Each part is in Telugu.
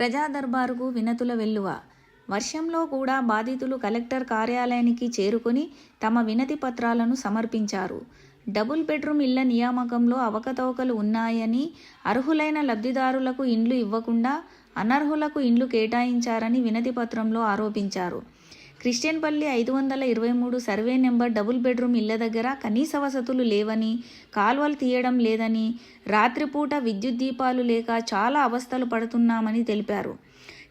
ప్రజా దర్బారుకు వినతుల వెల్లువ. వర్షంలో కూడా బాధితులు కలెక్టర్ కార్యాలయానికి చేరుకొని తమ వినతి పత్రాలను సమర్పించారు. డబుల్ బెడ్రూమ్ ఇళ్ళ నియామకంలో అవకతవకలు ఉన్నాయని అర్హులైన లబ్ధిదారులకు ఇండ్లు ఇవ్వకుండా అనర్హులకు ఇండ్లు కేటాయించారని వినతిపత్రంలో ఆరోపించారు. క్రిస్టియన్ పల్లి ఐదు వందల ఇరవై మూడు సర్వే నెంబర్ డబుల్ బెడ్రూమ్ ఇళ్ళ దగ్గర కనీస వసతులు లేవని కాల్వలు తీయడం లేదని రాత్రిపూట విద్యుత్ దీపాలు లేక చాలా అవస్థలు పడుతున్నామని తెలిపారు.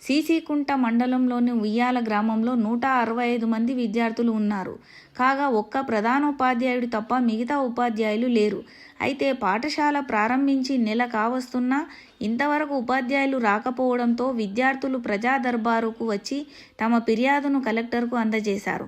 సీసీకుంట మండలంలోని ఉయ్యాల గ్రామంలో నూట అరవై ఐదు మంది విద్యార్థులు ఉన్నారు. కాగా ఒక్క ప్రధానోపాధ్యాయుడు తప్ప మిగతా ఉపాధ్యాయులు లేరు. అయితే పాఠశాల ప్రారంభించి నెల కావస్తున్నా ఇంతవరకు ఉపాధ్యాయులు రాకపోవడంతో విద్యార్థులు ప్రజా దర్బారుకు వచ్చి తమ ఫిర్యాదును కలెక్టర్కు అందజేశారు.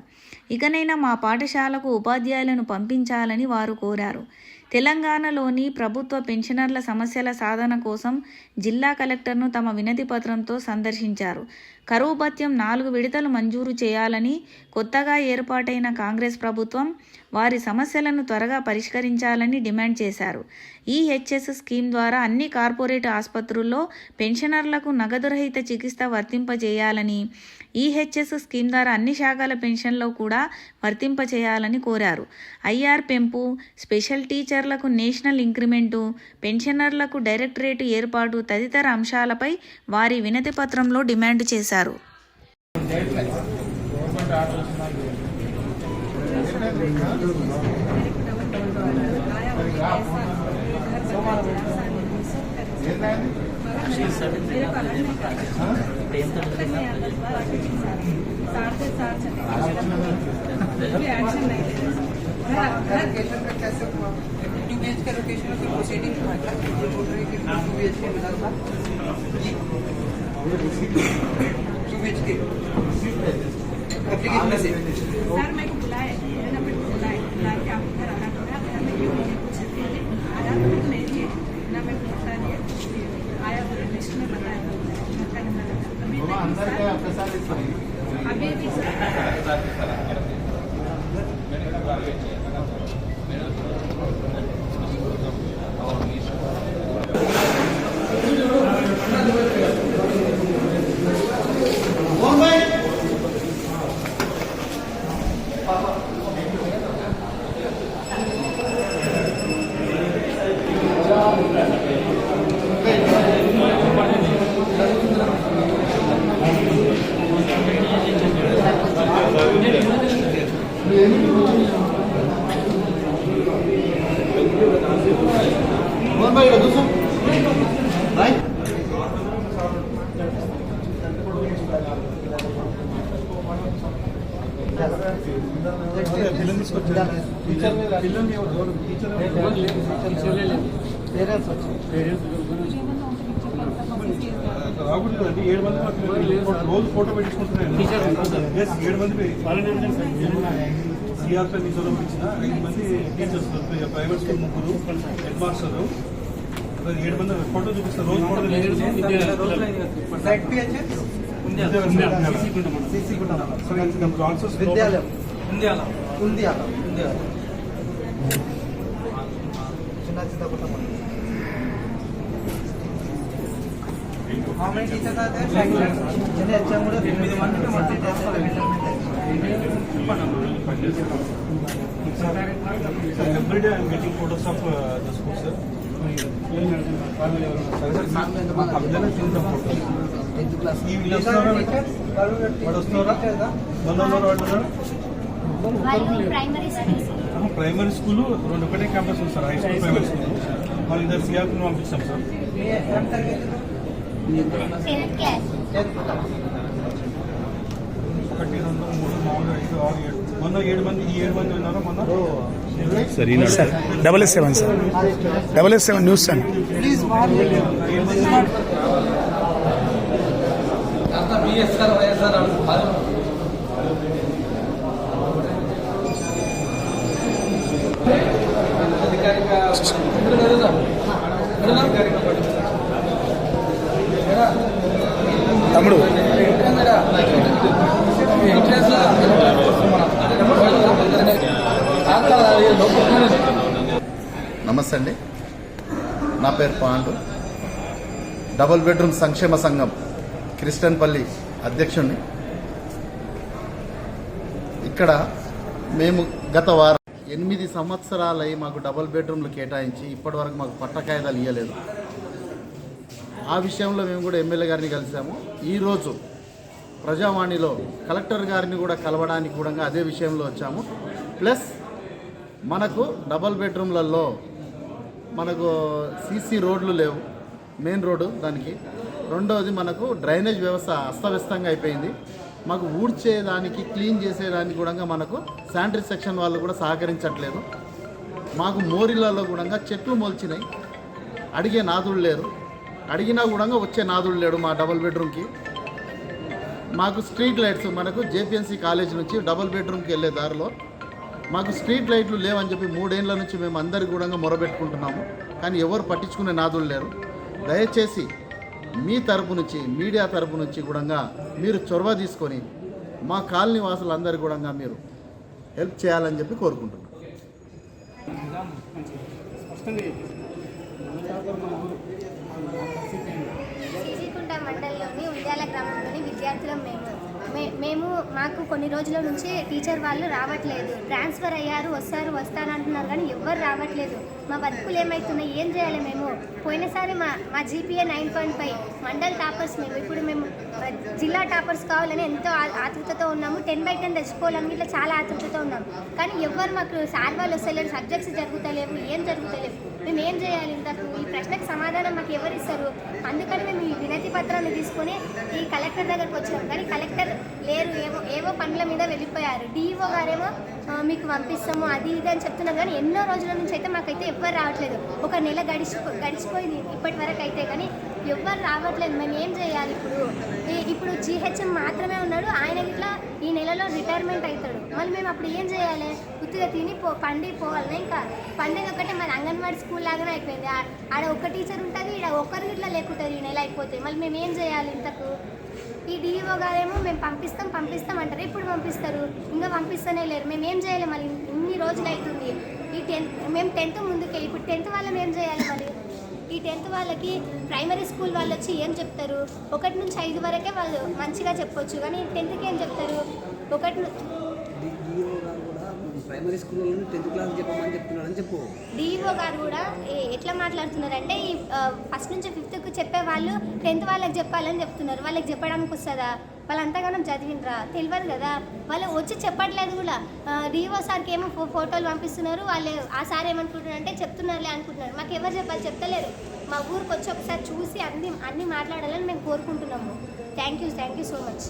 ఇకనైనా మా పాఠశాలకు ఉపాధ్యాయులను పంపించాలని వారు కోరారు. తెలంగాణలోని ప్రభుత్వ పెన్షనర్ల సమస్యల సాధన కోసం జిల్లా కలెక్టర్ను తమ వినతి పత్రంతో సందర్శించారు. కరువు భత్యం నాలుగు విడతలు మంజూరు చేయాలని కొత్తగా ఏర్పాటైన కాంగ్రెస్ ప్రభుత్వం వారి సమస్యలను త్వరగా పరిష్కరించాలని డిమాండ్ చేశారు. ఈ హెచ్ఎస్ స్కీమ్ ద్వారా అన్ని కార్పొరేట్ ఆసుపత్రుల్లో పెన్షనర్లకు నగదురహిత చికిత్స వర్తింపజేయాలని ఈహెచ్ఎస్ స్కీమ్ ద్వారా అన్ని శాఖల పెన్షన్లో కూడా వర్తింపచేయాలని కోరారు. ఐఆర్ పెంపు స్పెషల్ టీచర్లకు నేషనల్ ఇంక్రిమెంటు పెన్షనర్లకు డైరెక్టరేట్ ఏర్పాటు తదితర అంశాలపై వారి వినతి పత్రంలో డిమాండ్ చేశారు. అన్నారు two B H K rotation की टू बी एच के मिला था two B H K application से सर मेरे को बुलाए मैंने अपने को बुलाए बुला के आपको घर आना पड़ा घर में क्यों आया तो नहीं दिए ना मेरे को बता दिया आया बोले लिस्ट में बताया। था घर का नंबर अभी तक अभी भी सर। भाई रघु सर भाई రాకూడదండి ఏడు మంది మాకు రోజు ఫోటో పెట్టించుకుంటున్నాను ఎస్ ఏడు మంది సిఆర్పీ నిధులు ఇచ్చిన ఐదు మంది టీచర్స్ ప్రైవేట్ స్కూల్ ముగ్గురు హెడ్ మాస్టర్ ఏడు మంది ఫోటో చూపిస్తారు రోజు ఫోటో విద్యాలయం చిన్న చిన్న కుటుంబం గవర్నమెంట్ టీచర్స్ అయితే చిన్న హెచ్ఎం కూడా ఎనిమిది మంది మంచి చేస్తారు every day I'm getting photos of the school sir primary school రెండు ఒకటే క్యాంపస్ ఉంది sir high school primary school వాళ్ళు ఇద్దరు సిఆర్పీ పంపిస్తాం సార్. ఒకటి రెండు మూడు నాలుగు ఐదు ఆరు ఏడు. మొన్న ఏడు మంది ఈ ఏడు మంది ఉన్నారా మొన్న? Sir double S seven sir. Double S seven news అండి ప్లీజ్ ఏడు మంది బిఎస్ఆర్ వైఎస్ఆర్ అధికారిక తమ్ముడు నమస్తే అండి. నా పేరు పాండు. డబుల్ బెడ్రూమ్ సంక్షేమ సంఘం క్రిస్టన్పల్లి అధ్యక్షుడిని. ఇక్కడ మేము గత వారం ఎనిమిది సంవత్సరాలై మాకు డబుల్ బెడ్రూమ్లు కేటాయించి ఇప్పటివరకు మాకు పట్టకాయిదాలు ఇవ్వలేదు ఆ విషయంలో మేము కూడా ఎమ్మెల్యే గారిని కలిసాము ఈరోజు ప్రజావాణిలో కలెక్టర్ గారిని కూడా కలవడానికి కూడా అదే విషయంలో వచ్చాము. ప్లస్ మనకు డబల్ బెడ్రూమ్లలో మనకు సీసీ రోడ్లు లేవు మెయిన్ రోడ్డు దానికి. రెండవది మనకు డ్రైనేజ్ వ్యవస్థ అస్తవ్యస్తంగా అయిపోయింది. మాకు ఊడ్చేదానికి క్లీన్ చేసేదానికి కూడా మనకు శానిటరీ సెక్షన్ వాళ్ళు కూడా సహకరించట్లేదు. మాకు మోరిలలో కూడా చెట్లు మొలిచినాయి. అడిగే నాదుడు లేరు. అడిగినా కూడా వచ్చే నాదుడు లేడు మా డబుల్ బెడ్రూమ్కి. మాకు స్ట్రీట్ లైట్స్ మనకు జేపీఎన్సీ కాలేజ్ నుంచి డబుల్ బెడ్రూమ్కి వెళ్ళే దారిలో మాకు స్ట్రీట్ లైట్లు లేవని చెప్పి మూడేళ్ళ నుంచి మేము అందరి కూడా మొరబెట్టుకుంటున్నాము. కానీ ఎవరు పట్టించుకునే నాదులు లేరు. దయచేసి మీ తరపు నుంచి మీడియా తరపు నుంచి కూడా మీరు చొరవ తీసుకొని మా కాలనీ వాసులందరి కూడా మీరు హెల్ప్ చేయాలని చెప్పి కోరుకుంటున్నాను మండలంలోని ఉద్యాల గ్రామంలోని విద్యార్థులం మేము మేము మాకు కొన్ని రోజుల నుంచి టీచర్ వాళ్ళు రావట్లేదు. ట్రాన్స్ఫర్ అయ్యారు వస్తారు వస్తాను అంటున్నారు కానీ ఎవ్వరు రావట్లేదు. మా బతుకులు ఏమవుతున్నాయి ఏం చేయాలి మేము? పోయినసారి మా మా GPA nine point five mandal toppers మేము ఇప్పుడు మేము జిల్లా టాపర్స్ కావాలని ఎంతో ఆ- ఆతృతతో ఉన్నాము. టెన్ బై టెన్ తెచ్చుకోవాలని ఇట్లా చాలా ఆతృతతో ఉన్నాం. కానీ ఎవ్వరు మాకు సార్ వాళ్ళు వస్తలేరు సబ్జెక్ట్స్ జరుగుతలేవు ఏం జరుగుతలేవు. మేము ఏం చేయాలి? ఇంతకు ఈ ప్రశ్నకు సమాధానం మాకు ఎవరు ఇస్తారు? అందుకని మేము ఈ వినతి పత్రాన్ని తీసుకొని ఈ కలెక్టర్ దగ్గరకు వచ్చాము కానీ కలెక్టర్ లేరు. ఏవో ఏవో పనుల మీద వెళ్ళిపోయారు. డిఈఓ గారేమో మీకు పంపిస్తాము అది ఇది అని చెప్తున్నారు. కానీ ఎన్నో రోజుల నుంచి అయితే మాకైతే ఎవ్వరు రావట్లేదు. ఒక నెల గడిచిపో గడిచిపోయింది ఇప్పటి వరకు అయితే. కానీ ఎవ్వరు రావట్లేదు. మేము ఏం చేయాలి ఇప్పుడు? ఇప్పుడు జీహెచ్ఎం మాత్రమే ఉన్నాడు. ఆయన ఇట్లా ఈ నెలలో రిటైర్మెంట్ అవుతాడు. మళ్ళీ మేము అప్పుడు ఏం చేయాలి? తృప్తిగా తిని పో పండి పోవాలి ఇంకా పండుగ ఒకటే మన అంగన్వాడీ స్కూల్ లాగానే అయిపోయింది. ఆడ ఒక టీచర్ ఉంటుంది ఇక్కడ ఒక్కరు ఇట్లా లేకుంటుంది ఈ నెల అయిపోతే. మళ్ళీ మేము ఏం చేయాలి ఇంతకు? ఈ డిఈఓ గారేమో మేము పంపిస్తాం పంపిస్తాం అంటారు. ఎప్పుడు పంపిస్తారు? ఇంకా పంపిస్తూనే లేరు. మేము ఏం చేయాలి మళ్ళీ ఇన్ని రోజులు అవుతుంది ఈ టెన్త్ మేము టెన్త్ ముందుకే ఇప్పుడు టెన్త్ వాళ్ళం ఏం చేయాలి మరి? ఈ టెన్త్ వాళ్ళకి ప్రైమరీ స్కూల్ వాళ్ళు వచ్చి ఏం చెప్తారు? ఒకటి నుంచి ఐదు వరకే వాళ్ళు మంచిగా చెప్పొచ్చు. కానీ టెన్త్కి ఏం చెప్తారు? ఒకటి ప్రైమరీ స్కూల్లో టెన్త్ క్లాస్ చెప్పమని చెప్తున్నాడని చెప్పు. డిఈఓ గారు కూడా ఎట్లా మాట్లాడుతున్నారంటే ఈ ఫస్ట్ నుంచి ఫిఫ్త్కి చెప్పే వాళ్ళు టెన్త్ వాళ్ళకి చెప్పాలని చెప్తున్నారు. వాళ్ళకి చెప్పడానికి వస్తుందా? వాళ్ళు అంతగానం చదివినరా తెలియదు కదా. వాళ్ళు వచ్చి చెప్పట్లేదు కూడా. డిఓ సార్కి ఏమో ఫో- ఫోటోలు పంపిస్తున్నారు. వాళ్ళు ఆ సార్ ఏమనుకుంటున్నారు అంటే చెప్తున్నారులే అనుకుంటున్నారు. మాకు ఎవరు చెప్పాలి చెప్తలేరు. మా ఊరికి వచ్చి ఒకసారి చూసి అన్ని అన్ని మాట్లాడాలని మేము కోరుకుంటున్నాము. Thank you thank you so much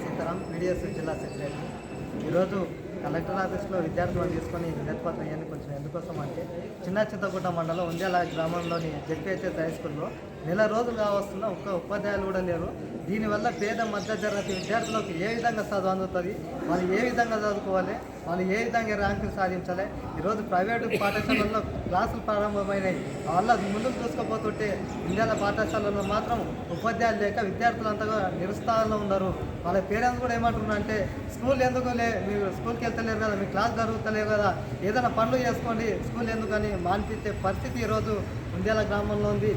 Sitaram PDS జిల్లా సెక్రటరీ. ఈరోజు కలెక్టర్ ఆఫీస్లో విద్యార్థులను తీసుకొని వినతిపత్రం ఇవన్నీ కొంచెం ఎందుకోసం అంటే చిన్న చింతగుట్ట మండలం ఉందేల గ్రామంలోని జెడ్పిహెచ్ఎస్ హై స్కూల్లో నెల రోజులు కావస్తున్న ఒక్క ఉపాధ్యాయులు కూడా లేరు. దీనివల్ల పేద మధ్య తరగతి విద్యార్థులకు ఏ విధంగా చదువు అందుతుంది? వాళ్ళు ఏ విధంగా చదువుకోవాలి? వాళ్ళు ఏ విధంగా ర్యాంకులు సాధించాలి? ఈరోజు ప్రైవేటు పాఠశాలల్లో క్లాసులు ప్రారంభమైనాయి. వాళ్ళ ముందుకు చూసుకోపోతుంటే ఇండియాల పాఠశాలల్లో మాత్రం ఉపాధ్యాయులు లేక విద్యార్థులు అంతగా నిరుత్సాహంలో ఉన్నారు. వాళ్ళ పేరెంట్స్ కూడా ఏమంటున్నారు అంటే స్కూల్ ఎందుకు లే మీరు స్కూల్కి వెళ్తలేరు కదా మీ క్లాస్ జరుగుతలేవు కదా ఏదైనా పనులు చేసుకోండి స్కూల్ ఎందుకని మానిపించే పరిస్థితి ఈరోజు ఇండియాల గ్రామంలో ఉంది.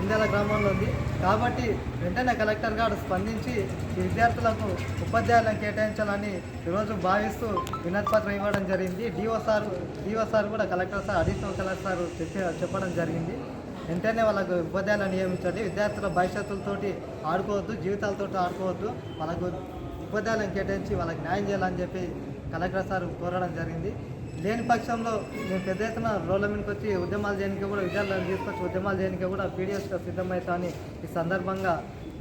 ఇందాల గ్రామంలో ఉంది. కాబట్టి వెంటనే కలెక్టర్ గారు స్పందించి ఈ విద్యార్థులకు ఉపాధ్యాయులను కేటాయించాలని ఈరోజు భావిస్తూ వినతిపత్రం ఇవ్వడం జరిగింది. డిఓ సార్ డిఓ సార్ కూడా collector sir additional collector sir చెప్పి చెప్పడం జరిగింది. వెంటనే వాళ్ళకు ఉపాధ్యాయులను నియమించండి. విద్యార్థుల భవిష్యత్తులతోటి ఆడుకోవద్దు జీవితాలతో ఆడుకోవద్దు. వాళ్ళకు ఉపాధ్యాయులను కేటాయించి వాళ్ళకి న్యాయం చేయాలని చెప్పి కలెక్టర్ సార్ కోరడం జరిగింది. లేని పక్షంలో మేము పెద్ద ఎత్తున రోడ్ల మీదకి వచ్చి ఉద్యమాలు చేయడానికి కూడా విద్యార్థులను తీసుకొచ్చి ఉద్యమాలు చేయడానికి కూడా పీడిఎస్గా సిద్ధమవుతామని ఈ సందర్భంగా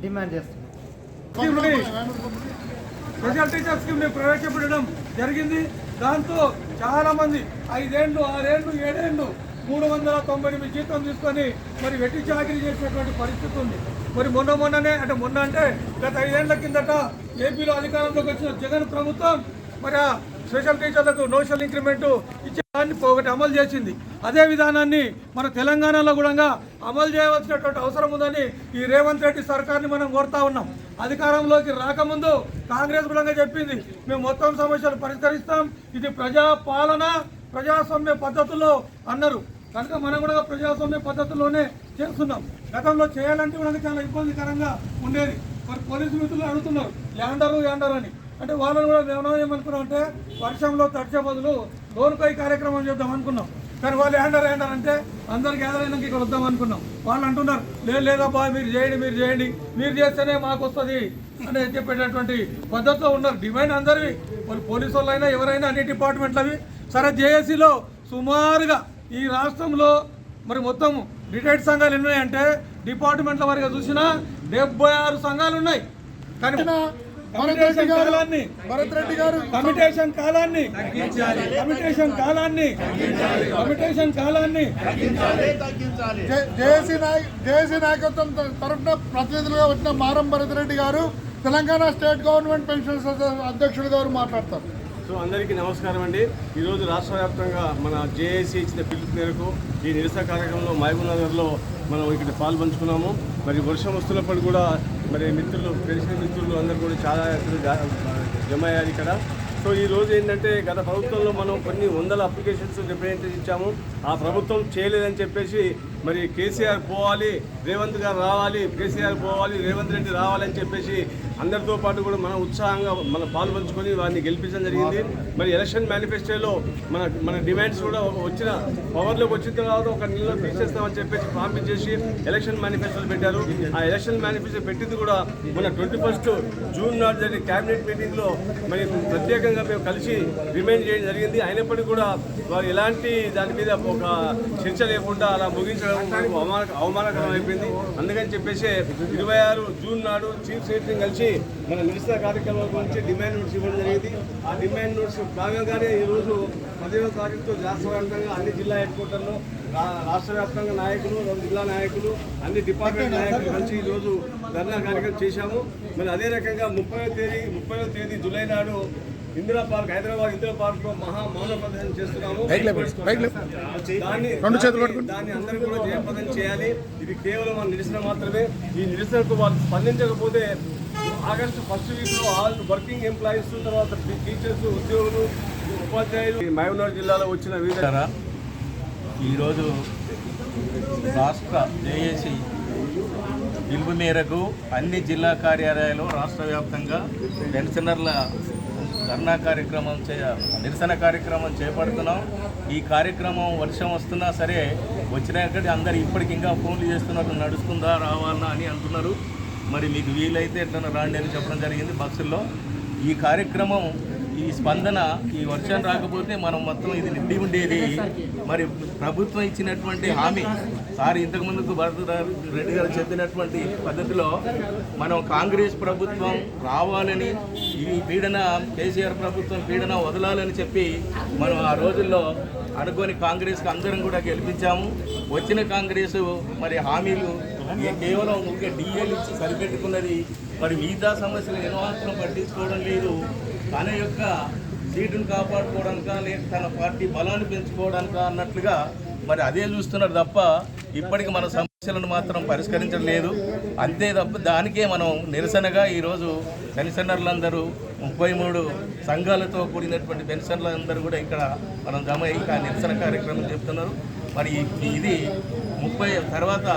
డిమాండ్ చేస్తున్నాం స్పెషల్ టీచర్ స్కీమ్ని ప్రవేశపెట్టడం జరిగింది. దాంతో చాలా మంది ఐదేళ్ళు ఏడేండ్లు మూడు వందల తొంభై ఎనిమిది జీతం తీసుకొని మరి వెట్టి చాకరీ చేసేటువంటి పరిస్థితి ఉంది. మరి మొన్న మొన్ననే అంటే మొన్న అంటే గత ఐదేళ్ళ కిందట ఏపీలో అధికారంలోకి వచ్చిన జగన్ ప్రభుత్వం మరి స్పెషల్ టీచర్లకు నోషల్ ఇంక్రిమెంట్ ఇచ్చే దాన్ని ఒకటి అమలు చేసింది. అదే విధానాన్ని మన తెలంగాణలో కూడా అమలు చేయవలసినటువంటి అవసరం ఉందని ఈ రేవంత్ రెడ్డి సర్కార్ని మనం కోరుతా ఉన్నాం. అధికారంలోకి రాకముందు కాంగ్రెస్ కూడా చెప్పింది మేము మొత్తం సమస్యలు పరిష్కరిస్తాం. ఇది ప్రజా పాలన ప్రజాస్వామ్య పద్ధతుల్లో అన్నారు. కనుక మనం కూడా ప్రజాస్వామ్య పద్ధతిలోనే చేస్తున్నాం. గతంలో చేయాలంటే కూడా చాలా ఇబ్బందికరంగా ఉండేది. మరి పోలీసు మిత్రులు అడుగుతున్నారు యాండరు యాండర్ అని. అంటే వాళ్ళని కూడా మేము ఏమనుకున్నాం అంటే వర్షంలో తడిచే బదులు లోనుపై కార్యక్రమం చేద్దాం అనుకున్నాం. కానీ వాళ్ళు హ్యాండర్ యాండర్ అంటే అందరు గ్యాదర్ అయినాక ఇక్కడ వద్దాం అనుకున్నాం. వాళ్ళు అంటున్నారు లేదు లేదబ్బా మీరు చేయండి మీరు చేయండి. మీరు చేస్తేనే మాకు వస్తుంది. అని చెప్పేటటువంటి పద్ధతిలో ఉన్నారు. డిమాండ్ అందరివి. వాళ్ళు పోలీసు వాళ్ళైనా ఎవరైనా అన్ని డిపార్ట్మెంట్లు అవి. సరే జేఏసీలో సుమారుగా ఈ రాష్ట్రంలో మరి మొత్తం రిటైర్డ్ సంఘాలు ఎన్ని ఉన్నాయంటే డిపార్ట్మెంట్ల వారిగా చూసినా డెబ్బై ఆరు సంఘాలు ఉన్నాయి. కానీ కమిటేషన్ కాలాన్ని. భరత్ రెడ్డి గారు కమిటేషన్ కాలాన్ని. కమిటేషన్ కాలాన్ని. కమిటేషన్ కాలాన్ని. నాయక్ జేఏసీ నాయకత్వం తరఫున ప్రతినిధులుగా వచ్చిన మారం భరత్ రెడ్డి గారు తెలంగాణ స్టేట్ గవర్నమెంట్ పెన్షన్స్ అధ్యక్షుడు గారు మాట్లాడతారు. సో అందరికీ నమస్కారం అండి. ఈరోజు రాష్ట్ర వ్యాప్తంగా మన జేఏసీ ఇచ్చిన పిలుపు మేరకు ఈ నిరసన కార్యక్రమంలో మహబూబ్ నగర్లో మనం ఇక్కడ పాల్పంచుకున్నాము. మరి వర్షం వస్తున్నప్పుడు కూడా మరి మిత్రులు తెలిసిన మిత్రులు అందరూ కూడా చాలా జమ అయ్యారు ఇక్కడ. సో ఈ రోజు ఏంటంటే గత ప్రభుత్వంలో మనం కొన్ని వందల అప్లికేషన్స్ రిప్రజెంటేషన్ ఇచ్చాము. ఆ ప్రభుత్వం చేయలేదని చెప్పేసి మరి కేసీఆర్ పోవాలి రేవంత్ గారు రావాలి కేసీఆర్ పోవాలి రేవంత్ రెడ్డి రావాలని చెప్పేసి అందరితో పాటు కూడా మన ఉత్సాహంగా మనం పాల్పంచుకొని వారిని గెలిపించడం జరిగింది. మరి ఎలక్షన్ మేనిఫెస్టోలో మన మన డిమాండ్స్ కూడా వచ్చిన పవర్లోకి వచ్చిన తర్వాత ఒక నెలలో తీసేస్తామని చెప్పేసి ప్రామిస్ చేసి ఎలక్షన్ మేనిఫెస్టోలు పెట్టారు. ఆ ఎలక్షన్ మేనిఫెస్టో పెట్టింది కూడా మన ట్వంటీ ఫస్ట్ జూన్ నాడు జరిగిన క్యాబినెట్ మీటింగ్లో మరి ప్రత్యేకంగా మేము కలిసి రిమైండ్ చేయడం జరిగింది. అయినప్పటికీ కూడా వారు ఎలాంటి దాని మీద ఒక చర్చ లేకుండా అలా ముగించడం అవమాన అవమానకరం అయిపోయింది. అందుకని చెప్పేసి ఇరవై ఆరు జూన్ నాడు చీఫ్ సెక్రటరీని కలిసి మన నిరసన కార్యక్రమాల గురించి డిమాండ్ నోట్స్ ఇవ్వడం జరిగింది. ఆ డిమాండ్ నోట్స్ భాగంగానే ఈరోజు పదిహేనో తారీఖుతో వ్యాప్తంగా అన్ని జిల్లా హెడ్ క్వార్టర్లో రాష్ట్ర వ్యాప్తంగా నాయకులు జిల్లా నాయకులు అన్ని డిపార్ట్మెంట్ నాయకులు కలిసి ఈరోజు ధర్నా కార్యక్రమం చేశాము. మరి అదే రకంగా ముప్పై తేదీ ముప్పై తేదీ జూలై నాడు ఇందిరా పార్క్ హైదరాబాద్ ఇందిరా పార్క్లో మహా మౌన ప్రదర్శన చేస్తున్నాము. దాన్ని రెండు చేతులు దాన్ని- అందరూ కూడా జయప్రదం చేయాలి. ఇది కేవలం నిరసన మాత్రమే. ఈ నిరసనకు వాళ్ళు స్పందించకపోతే ఆగస్టు ఫస్ట్ వీక్లో ఆల్ వర్కింగ్ ఎంప్లాయీస్ తర్వాత టీచర్స్ ఉద్యోగులు ఉపాధ్యాయులు మహబూబ్నగర్ జిల్లాలో వచ్చిన వివిధ ఈరోజు రాష్ట్ర జేఏసీ పిలుపు మేరకు అన్ని జిల్లా కార్యాలయాలు రాష్ట్ర వ్యాప్తంగా పెన్షనర్ల ధర్నా కార్యక్రమం చే నిరసన కార్యక్రమం చేపడుతున్నాం. ఈ కార్యక్రమం వర్షం వస్తున్నా సరే వచ్చినాక అందరు ఇప్పటికి ఇంకా ఫోన్లు చేస్తున్నారు నడుస్తుందా రావాలా అని అంటున్నారు. మరి మీకు వీలైతే ఎట్లన్నా రాండి అని చెప్పడం జరిగింది బస్సుల్లో. ఈ కార్యక్రమం ఈ స్పందన ఈ వర్షం రాకపోతే మనం మొత్తం ఇది నిండి ఉండేది. మరి ప్రభుత్వం ఇచ్చినటువంటి హామీ సార్ ఇంతకుముందుకు భరత రెడ్డి గారు చెప్పినటువంటి పద్ధతిలో మనం కాంగ్రెస్ ప్రభుత్వం రావాలని ఈ పీడన కేసీఆర్ ప్రభుత్వం పీడన వదలాలని చెప్పి మనం ఆ రోజుల్లో అనుకోని కాంగ్రెస్కి అందరం కూడా గెలిపించాము. వచ్చిన కాంగ్రెస్ మరి హామీలు కేవలం ఒక డిఎల్ ఇచ్చి సరిపెట్టుకున్నది మరి మిగతా సమస్యలు ఏమాత్రం పట్టించుకోవడం లేదు. తన యొక్క సీటును కాపాడుకోవడానిక లేక తన పార్టీ బలాన్ని పెంచుకోవడానిక అన్నట్లుగా మరి అదే చూస్తున్నారు తప్ప ఇప్పటికి మన సమస్యలను మాత్రం పరిష్కరించడం లేదు. అంతే తప్ప దానికే మనం నిరసనగా ఈరోజు పెన్షనర్లందరూ ముప్పై మూడు సంఘాలతో కూడినటువంటి పెన్షన్లందరూ కూడా ఇక్కడ మనం జమ అయ్యి ఆ నిరసన కార్యక్రమం చెప్తున్నారు. మరి ఇది ముప్పై తర్వాత